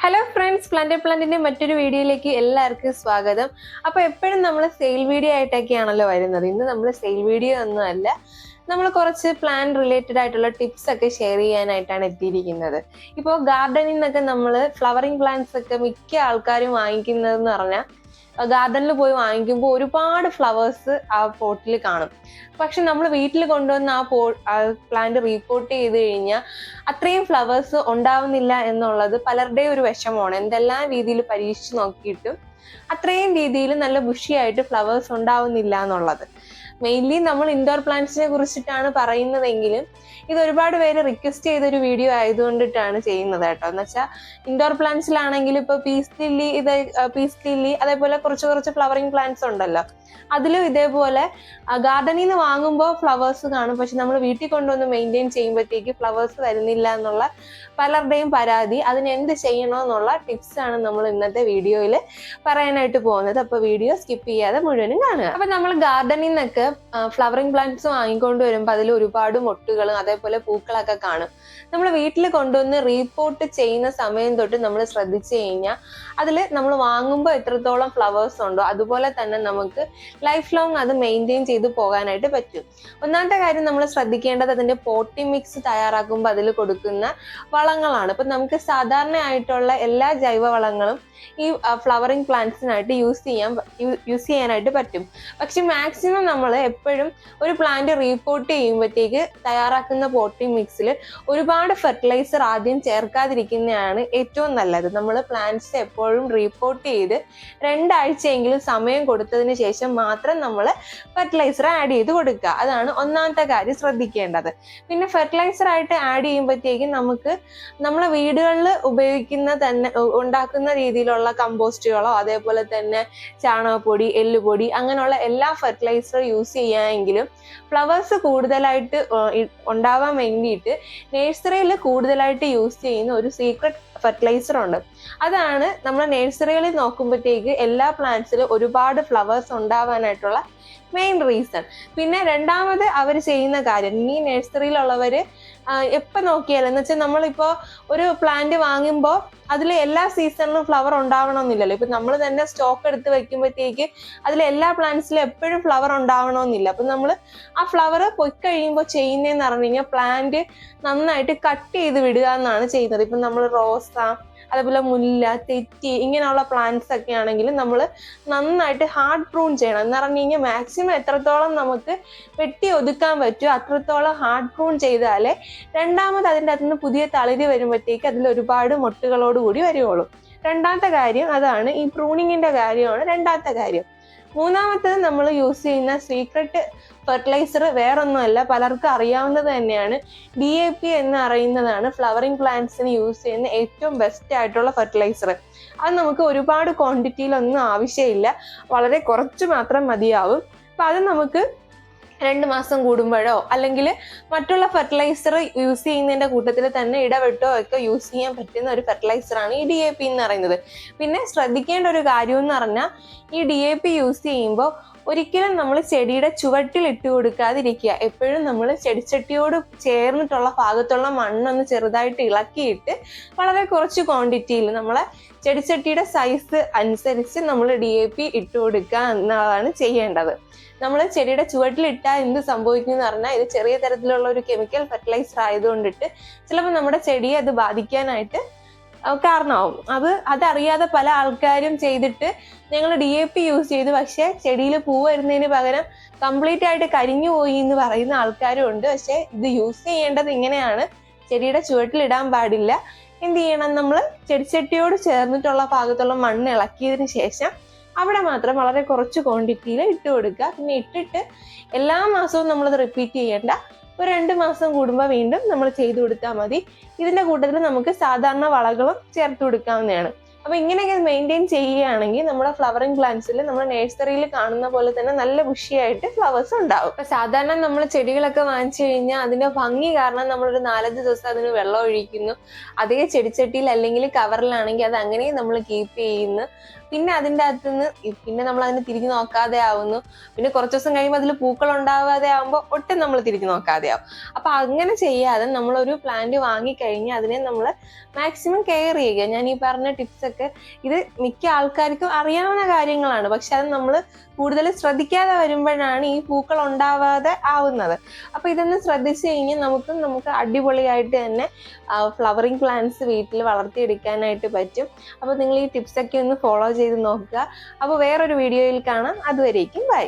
Hello friends plant പ്ലാന്റിന്റെ മറ്റൊരു വീഡിയോയിലേക്ക് എല്ലാവർക്കും സ്വാഗതം. അപ്പൊ എപ്പോഴും നമ്മൾ സെയിൽ വീഡിയോ ആയിട്ടൊക്കെയാണല്ലോ വരുന്നത്. ഇന്ന് നമ്മൾ സെയിൽ വീഡിയോ ഒന്നുമല്ല നമ്മൾ കുറച്ച് പ്ലാൻ റിലേറ്റഡ് ആയിട്ടുള്ള ടിപ്സ് ഒക്കെ ഷെയർ ചെയ്യാനായിട്ടാണ് എത്തിയിരിക്കുന്നത്. ഇപ്പോൾ ഗാർഡനിൽ നിന്നൊക്കെ നമ്മൾ ഫ്ലവറിങ് പ്ലാന്റ്സ് ഒക്കെ മിക്ക ആൾക്കാരും വാങ്ങിക്കുന്നതെന്ന് പറഞ്ഞാൽ ഗാർഡനിൽ പോയി വാങ്ങിക്കുമ്പോൾ ഒരുപാട് ഫ്ലവേഴ്സ് ആ പോട്ടിൽ കാണും. പക്ഷെ നമ്മൾ വീട്ടിൽ കൊണ്ടുവന്ന് ആ പോ പ്ലാന്റ് റീപോർട്ട് ചെയ്ത് കഴിഞ്ഞാൽ അത്രയും ഫ്ലവേഴ്സ് ഉണ്ടാവുന്നില്ല എന്നുള്ളത് പലരുടെയും ഒരു വിഷമമാണ്. എന്തെല്ലാം രീതിയിൽ പരീക്ഷിച്ച് നോക്കിയിട്ടും അത്രയും രീതിയിൽ നല്ല ബുഷിയായിട്ട് ഫ്ലവേഴ്സ് ഉണ്ടാവുന്നില്ല എന്നുള്ളത്. മെയിൻലി നമ്മൾ ഇൻഡോർ പ്ലാന്റ്സിനെ കുറിച്ചിട്ടാണ് പറയുന്നതെങ്കിലും ഇത് ഒരുപാട് പേര് റിക്വസ്റ്റ് ചെയ്തൊരു വീഡിയോ ആയതുകൊണ്ടിട്ടാണ് ചെയ്യുന്നത് കേട്ടോ. എന്ന് വെച്ചാൽ ഇൻഡോർ പ്ലാന്റ്സിലാണെങ്കിൽ ഇപ്പൊ പീസ് ലില്ലി ഇത് പീസ് ലില്ലി അതേപോലെ കുറച്ച് കുറച്ച് ഫ്ലവറിങ് പ്ലാന്റ്സ് ഉണ്ടല്ലോ. അതിലും ഇതേപോലെ ഗാർഡനിൽ നിന്ന് വാങ്ങുമ്പോൾ ഫ്ലവേഴ്സ് കാണും. പക്ഷെ നമ്മൾ വീട്ടിൽ കൊണ്ടുവന്ന് മെയിന്റെയിൻ ചെയ്യുമ്പോഴത്തേക്ക് ഫ്ലവേഴ്സ് വരുന്നില്ല എന്നുള്ള പലരുടെയും പരാതി. അതിന് എന്ത് ചെയ്യണമെന്നുള്ള ടിപ്സ് ആണ് നമ്മൾ ഇന്നത്തെ വീഡിയോയിൽ പറയാനായിട്ട് പോകുന്നത്. അപ്പൊ വീഡിയോ സ്കിപ്പ് ചെയ്യാതെ മുഴുവനും കാണുക. അപ്പൊ നമ്മൾ ഗാർഡനിൽ നിന്നൊക്കെ ഫ്ലവറിങ് പ്ലാന്റ്സ് വാങ്ങിക്കൊണ്ട് വരുമ്പോൾ അതിൽ ഒരുപാട് മൊട്ടുകളും അതേപോലെ പൂക്കളൊക്കെ കാണും. നമ്മൾ വീട്ടിൽ കൊണ്ടുവന്ന് റീപോർട്ട് ചെയ്യുന്ന സമയം തൊട്ട് നമ്മൾ ശ്രദ്ധിച്ചു കഴിഞ്ഞാൽ അതിൽ നമ്മൾ വാങ്ങുമ്പോൾ എത്രത്തോളം ഫ്ലവേഴ്സ് ഉണ്ടോ അതുപോലെ തന്നെ നമുക്ക് ലൈഫ് ലോങ് അത് മെയിന്റെയിൻ ചെയ്ത് പോകാനായിട്ട് പറ്റും. ഒന്നാമത്തെ കാര്യം നമ്മൾ ശ്രദ്ധിക്കേണ്ടത് അതിന്റെ പോട്ടി മിക്സ് തയ്യാറാക്കുമ്പോൾ അതിൽ കൊടുക്കുന്ന വളങ്ങളാണ്. ഇപ്പം നമുക്ക് സാധാരണയായിട്ടുള്ള എല്ലാ ജൈവവളങ്ങളും ഈ ഫ്ലവറിങ് പ്ലാന്റ്സിനായിട്ട് യൂസ് ചെയ്യാൻ യൂസ് ചെയ്യാനായിട്ട് പറ്റും. പക്ഷെ മാക്സിമം നമ്മൾ എപ്പോഴും ഒരു പ്ലാന്റ് റീപോർട്ട് ചെയ്യുമ്പോഴത്തേക്ക് തയ്യാറാക്കുന്ന പോട്ടിംഗ് മിക്സിൽ ഒരുപാട് ഫെർട്ടിലൈസർ ആദ്യം ചേർക്കാതിരിക്കുന്നതാണ് ഏറ്റവും നല്ലത്. നമ്മൾ പ്ലാന്റ്സ് എപ്പോഴും റീപോർട്ട് ചെയ്ത് രണ്ടാഴ്ചയെങ്കിലും സമയം കൊടുത്തതിന് ശേഷം മാത്രം നമ്മൾ ഫെർട്ടിലൈസർ ആഡ് ചെയ്ത് കൊടുക്കുക. അതാണ് ഒന്നാമത്തെ കാര്യം ശ്രദ്ധിക്കേണ്ടത്. പിന്നെ ഫെർട്ടിലൈസർ ആയിട്ട് ആഡ് ചെയ്യുമ്പോഴത്തേക്കും നമുക്ക് നമ്മളെ വീടുകളിൽ ഉപയോഗിക്കുന്ന തന്നെ ഉണ്ടാക്കുന്ന രീതിയിലുള്ള കമ്പോസ്റ്റുകളോ അതേപോലെ തന്നെ ചാണകപ്പൊടി എല്ലുപൊടി അങ്ങനെയുള്ള എല്ലാ ഫെർട്ടിലൈസറും യൂസ് ചെയ്യാമെങ്കിലും ഫ്ലവേഴ്സ് കൂടുതലായിട്ട് ഉണ്ടാവാൻ വേണ്ടിയിട്ട് നേഴ്സറിയിൽ കൂടുതലായിട്ട് യൂസ് ചെയ്യുന്ന ഒരു സീക്രട്ട് ഫെർട്ടിലൈസർ ഉണ്ട്. അതാണ് നമ്മൾ നേഴ്സറികളിൽ നോക്കുമ്പോഴത്തേക്ക് എല്ലാ പ്ലാന്റ്സിലും ഒരുപാട് ഫ്ലവേഴ്സ് ഉണ്ടാവാനായിട്ടുള്ള മെയിൻ റീസൺ പിന്നെ രണ്ടാമത് അവർ ചെയ്യുന്ന കാര്യം ഈ നഴ്സറിയിലുള്ളവർ എപ്പോൾ നോക്കിയാലും? എന്ന് വെച്ചാൽ നമ്മളിപ്പോൾ ഒരു പ്ലാന്റ് വാങ്ങുമ്പോൾ അതിൽ എല്ലാ സീസണിലും ഫ്ലവർ ഉണ്ടാവണമെന്നില്ലല്ലോ ഇപ്പം നമ്മൾ തന്നെ സ്റ്റോക്ക് എടുത്ത് വെക്കുമ്പോഴത്തേക്ക് അതിൽ എല്ലാ പ്ലാന്റ്സിലും എപ്പോഴും ഫ്ലവർ ഉണ്ടാവണമെന്നില്ല അപ്പം നമ്മൾ ആ ഫ്ലവർ പൊയ് കഴിയുമ്പോൾ ചെയ്യുന്നതെന്ന് പറഞ്ഞു കഴിഞ്ഞാൽ പ്ലാന്റ് നന്നായിട്ട് കട്ട് ചെയ്ത് വിടുക എന്നാണ് ചെയ്യുന്നത്. ഇപ്പം നമ്മൾ റോസ അതേപോലെ മുല്ല തെറ്റി ഇങ്ങനെയുള്ള പ്ലാന്റ്സ് ഒക്കെ ആണെങ്കിൽ നമ്മൾ നന്നായിട്ട് ഹാർഡ് പ്രൂൺ ചെയ്യണം. എന്ന് പറഞ്ഞു കഴിഞ്ഞാൽ മാക്സിമം എത്രത്തോളം നമുക്ക് വെട്ടി ഒതുക്കാൻ പറ്റുമോ അത്രത്തോളം ഹാർഡ് പ്രൂൺ ചെയ്താലേ രണ്ടാമത് അതിന്റെ അകത്തുനിന്ന് പുതിയ തളിര് വരുമ്പോഴത്തേക്ക് അതിൽ ഒരുപാട് മുട്ടുകളോടുകൂടി വരുവുള്ളൂ. രണ്ടാമത്തെ കാര്യം അതാണ് ഈ പ്രൂണിങ്ങിന്റെ കാര്യമാണ് രണ്ടാമത്തെ കാര്യം. മൂന്നാമത്തത് നമ്മൾ യൂസ് ചെയ്യുന്ന സീക്രട്ട് ഫെർട്ടിലൈസർ വേറൊന്നുമല്ല പലർക്കും അറിയാവുന്നത് തന്നെയാണ്. ഡി എ പി എന്ന് അറിയുന്നതാണ് ഫ്ലവറിങ് പ്ലാന്റ്സിന് യൂസ് ചെയ്യുന്ന ഏറ്റവും ബെസ്റ്റ് ആയിട്ടുള്ള ഫെർട്ടിലൈസർ അത് നമുക്ക് ഒരുപാട് ക്വാണ്ടിറ്റിയിലൊന്നും ആവശ്യമില്ല. വളരെ കുറച്ച് മാത്രം മതിയാവും. അപ്പം അത് നമുക്ക് രണ്ട് മാസം കൂടുമ്പോഴോ അല്ലെങ്കിൽ മറ്റുള്ള ഫെർട്ടിലൈസർ യൂസ് ചെയ്യുന്നതിന്റെ കൂട്ടത്തിൽ തന്നെ ഇടവിട്ടോ ഒക്കെ യൂസ് ചെയ്യാൻ പറ്റുന്ന ഒരു ഫെർട്ടിലൈസറാണ് ഈ ഡി എ പി എന്ന് പറയുന്നത്. പിന്നെ ശ്രദ്ധിക്കേണ്ട ഒരു കാര്യം എന്ന് പറഞ്ഞാൽ ഈ ഡി എ പി യൂസ് ചെയ്യുമ്പോൾ ഒരിക്കലും നമ്മൾ ചെടിയുടെ ചുവട്ടിൽ ഇട്ട് കൊടുക്കാതിരിക്കുക. എപ്പോഴും നമ്മൾ ചെടിച്ചട്ടിയോട് ചേർന്നിട്ടുള്ള ഭാഗത്തുള്ള മണ്ണൊന്ന് ചെറുതായിട്ട് ഇളക്കിയിട്ട് വളരെ കുറച്ച് ക്വാണ്ടിറ്റിയിൽ നമ്മളെ ചെടിച്ചട്ടിയുടെ സൈസ് അനുസരിച്ച് നമ്മൾ ഡി എ പി ഇട്ട് കൊടുക്കുക എന്നതാണ് ചെയ്യേണ്ടത്. നമ്മൾ ചെടിയുടെ ചുവട്ടിലിട്ടാൽ എന്ത് സംഭവിക്കും എന്ന് പറഞ്ഞാൽ ഇത് ചെറിയ തരത്തിലുള്ള ഒരു കെമിക്കൽ ഫെർട്ടിലൈസർ ആയതുകൊണ്ടിട്ട് ചിലപ്പോൾ നമ്മുടെ ചെടിയെ അത് ബാധിക്കാനായിട്ട് കാരണമാവും. അത് അതറിയാതെ പല ആൾക്കാരും ചെയ്തിട്ട് ഞങ്ങൾ ഡി എ പി യൂസ് ചെയ്ത്. പക്ഷേ ചെടിയിൽ പൂ വരുന്നതിന് പകരം കംപ്ലീറ്റ് ആയിട്ട് കരിഞ്ഞു പോയി എന്ന് പറയുന്ന ആൾക്കാരും ഉണ്ട്. പക്ഷേ ഇത് യൂസ് ചെയ്യേണ്ടത് ഇങ്ങനെയാണ്. ചെടിയുടെ ചുവട്ടിലിടാൻ പാടില്ല. എന്ത് ചെയ്യണം നമ്മൾ? ചെടിച്ചട്ടിയോട് ചേർന്നിട്ടുള്ള ഭാഗത്തുള്ള മണ്ണ് ഇളക്കിയതിന് ശേഷം അവിടെ മാത്രം വളരെ കുറച്ച് ക്വാണ്ടിറ്റിയിൽ ഇട്ട് കൊടുക്കുക. പിന്നെ ഇട്ടിട്ട് എല്ലാ മാസവും നമ്മളത് റിപ്പീറ്റ് ചെയ്യേണ്ട ഒരു രണ്ട് മാസം കൂടുമ്പോൾ വീണ്ടും നമ്മൾ ചെയ്തു കൊടുത്താൽ മതി. ഇതിന്റെ കൂട്ടത്തിൽ നമുക്ക് സാധാരണ വളകളും ചേർത്ത് കൊടുക്കാവുന്നതാണ്. അപ്പോൾ ഇങ്ങനെയൊക്കെ മെയിന്റെയിൻ ചെയ്യുകയാണെങ്കിൽ നമ്മുടെ ഫ്ലവറിങ് പ്ലാന്റ്സിൽ നമ്മൾ നഴ്സറിയിൽ കാണുന്ന പോലെ തന്നെ നല്ല ബുഷിയായിട്ട് ഫ്ലവേഴ്സ് ഉണ്ടാവും. അപ്പോൾ സാധാരണ നമ്മൾ ചെടികളൊക്കെ വാങ്ങിച്ചു കഴിഞ്ഞാൽ അതിന്റെ ഭംഗി കാരണം നമ്മളൊരു നാലഞ്ച് ദിവസം അതിന് വെള്ളം ഒഴിക്കുന്നു. അതേ ചെടിച്ചട്ടിയിൽ അല്ലെങ്കിൽ കവറിലാണെങ്കിൽ അത് അങ്ങനെ നമ്മൾ കീപ്പ് ചെയ്യുന്നു. പിന്നെ അതിന്റെ അകത്ത് നിന്ന് പിന്നെ നമ്മൾ അതിനെ തിരിഞ്ഞു നോക്കാതെ ആവുന്നു. പിന്നെ കുറച്ച് ദിവസം കഴിയുമ്പോൾ അതിൽ പൂക്കൾ ഉണ്ടാവാതെ ആവുമ്പോൾ ഒട്ടും നമ്മൾ തിരിഞ്ഞു നോക്കാതെ ആവും. അപ്പൊ അങ്ങനെ ചെയ്യാതെ നമ്മളൊരു പ്ലാന്റ് വാങ്ങിക്കഴിഞ്ഞ് അതിനെ നമ്മൾ മാക്സിമം കെയർ ചെയ്യുക. ഞാൻ ഈ പറഞ്ഞ ടിപ്സ് ഒക്കെ ഇത് മിക്ക ആൾക്കാർക്കും അറിയാവുന്ന കാര്യങ്ങളാണ്. പക്ഷെ അത് നമ്മൾ കൂടുതൽ ശ്രദ്ധിക്കാതെ വരുമ്പോഴാണ് ഈ പൂക്കൾ ഉണ്ടാവാതെ ആവുന്നത്. അപ്പൊ ഇതൊന്ന് ശ്രദ്ധിച്ചു കഴിഞ്ഞാൽ നമുക്ക് നമുക്ക് അടിപൊളിയായിട്ട് തന്നെ ഫ്ലവറിങ് പ്ലാന്റ്സ് വീട്ടിൽ വളർത്തിയെടുക്കാനായിട്ട് പറ്റും. അപ്പോൾ നിങ്ങൾ ഈ ടിപ്സ് ഒക്കെ ഒന്ന് ഫോളോ ചെയ്ത് നോക്കുക. അപ്പോൾ വേറൊരു വീഡിയോയിൽ കാണാം. അതുവരേക്കും ബൈ